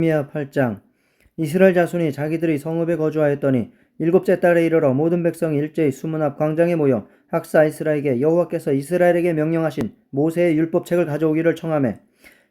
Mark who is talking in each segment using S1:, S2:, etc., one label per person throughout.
S1: 미야 8장. 이스라엘 자손이 자기들의 성읍에 거주하였더니 일곱째 달에 이르러 모든 백성이 일제히 수문 앞 광장에 모여 학사 이스라에게 여호와께서 이스라엘에게 명령하신 모세의 율법책을 가져오기를 청하매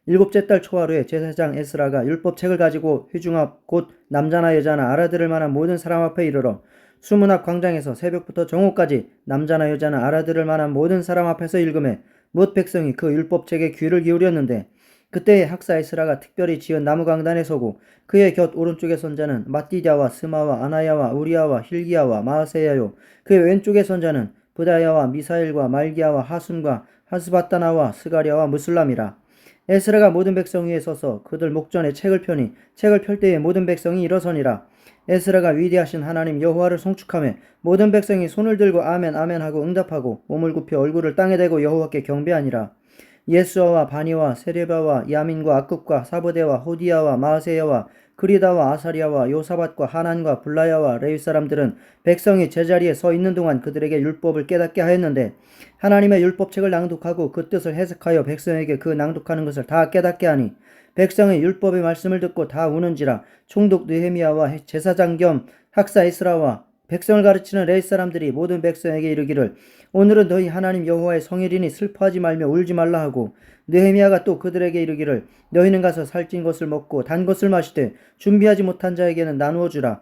S1: 일곱째 달 초하루에 제사장 에스라가 율법책을 가지고 회중 앞 곧 남자나 여자나 알아들을 만한 모든 사람 앞에 이르러 수문 앞 광장에서 새벽부터 정오까지 남자나 여자나 알아들을 만한 모든 사람 앞에서 읽음에 못 백성이 그 율법책에 귀를 기울였는데 그때에 학사 에스라가 특별히 지은 나무 강단에 서고 그의 곁 오른쪽의 선자는 마띠디아와 스마와 아나야와 우리아와 힐기야와 마아세야요. 그의 왼쪽의 선자는 부다야와 미사엘과 말기야와 하순과 하스바타나와 스가랴와 무슬람이라. 에스라가 모든 백성 위에 서서 그들 목전에 책을 펴니 책을 펼 때에 모든 백성이 일어서니라. 에스라가 위대하신 하나님 여호와를 송축하며 모든 백성이 손을 들고 아멘 아멘 하고 응답하고 몸을 굽혀 얼굴을 땅에 대고 여호와께 경배하니라 예수아와 바니와 세레바와 야민과 악굽과 사브데와 호디야와 마아세야와 그리다와 아사리아와 요사밭과 하난과 블라야와 레위 사람들은 백성이 제자리에 서 있는 동안 그들에게 율법을 깨닫게 하였는데 하나님의 율법책을 낭독하고 그 뜻을 해석하여 백성에게 그 낭독하는 것을 다 깨닫게 하니 백성의 율법의 말씀을 듣고 다 우는지라 총독 느헤미야와 제사장 겸 학사 이스라와 백성을 가르치는 레이 사람들이 모든 백성에게 이르기를 오늘은 너희 하나님 여호와의 성일이니 슬퍼하지 말며 울지 말라 하고 느헤미야가 또 그들에게 이르기를 너희는 가서 살찐 것을 먹고 단 것을 마시되 준비하지 못한 자에게는 나누어 주라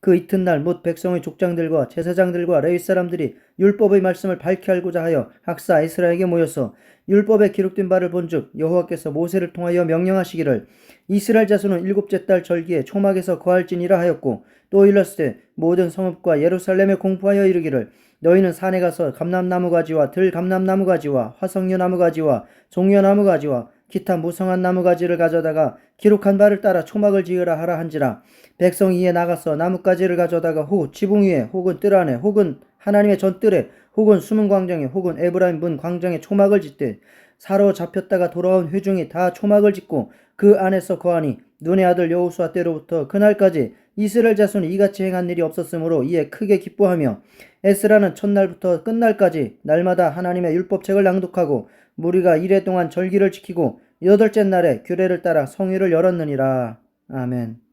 S1: 그 이튿날 못 백성의 족장들과 제사장들과 레위 사람들이 율법의 말씀을 밝히 알고자 하여 학사 이스라에게 모여서 율법에 기록된 바를 본즉 여호와께서 모세를 통하여 명령하시기를 이스라엘 자손은 일곱째 달 절기에 초막에서 거할지니라 하였고 또 일렀으되 모든 성읍과 예루살렘에 공포하여 이르기를 너희는 산에 가서 감람나무 가지와 들 감람나무 가지와 화석류 나무 가지와 종려 나무 가지와 기타 무성한 나무 가지를 가져다가 기록한 바를 따라 초막을 지으라 하라 한지라. 백성이 이에 나가서 나뭇가지를 가져다가 후 지붕 위에 혹은 뜰 안에 혹은 하나님의 전뜰에 혹은 숨은 광장에 혹은 에브라임 문 광장에 초막을 짓되 사로잡혔다가 돌아온 회중이 다 초막을 짓고 그 안에서 거하니 눈의 아들 여호수아 때로부터 그날까지 이스라엘 자손이 이같이 행한 일이 없었으므로 이에 크게 기뻐하며 에스라는 첫날부터 끝날까지 날마다 하나님의 율법책을 낭독하고 무리가 이래 동안 절기를 지키고 여덟째 날에 규례를 따라 성회를 열었느니라. 아멘.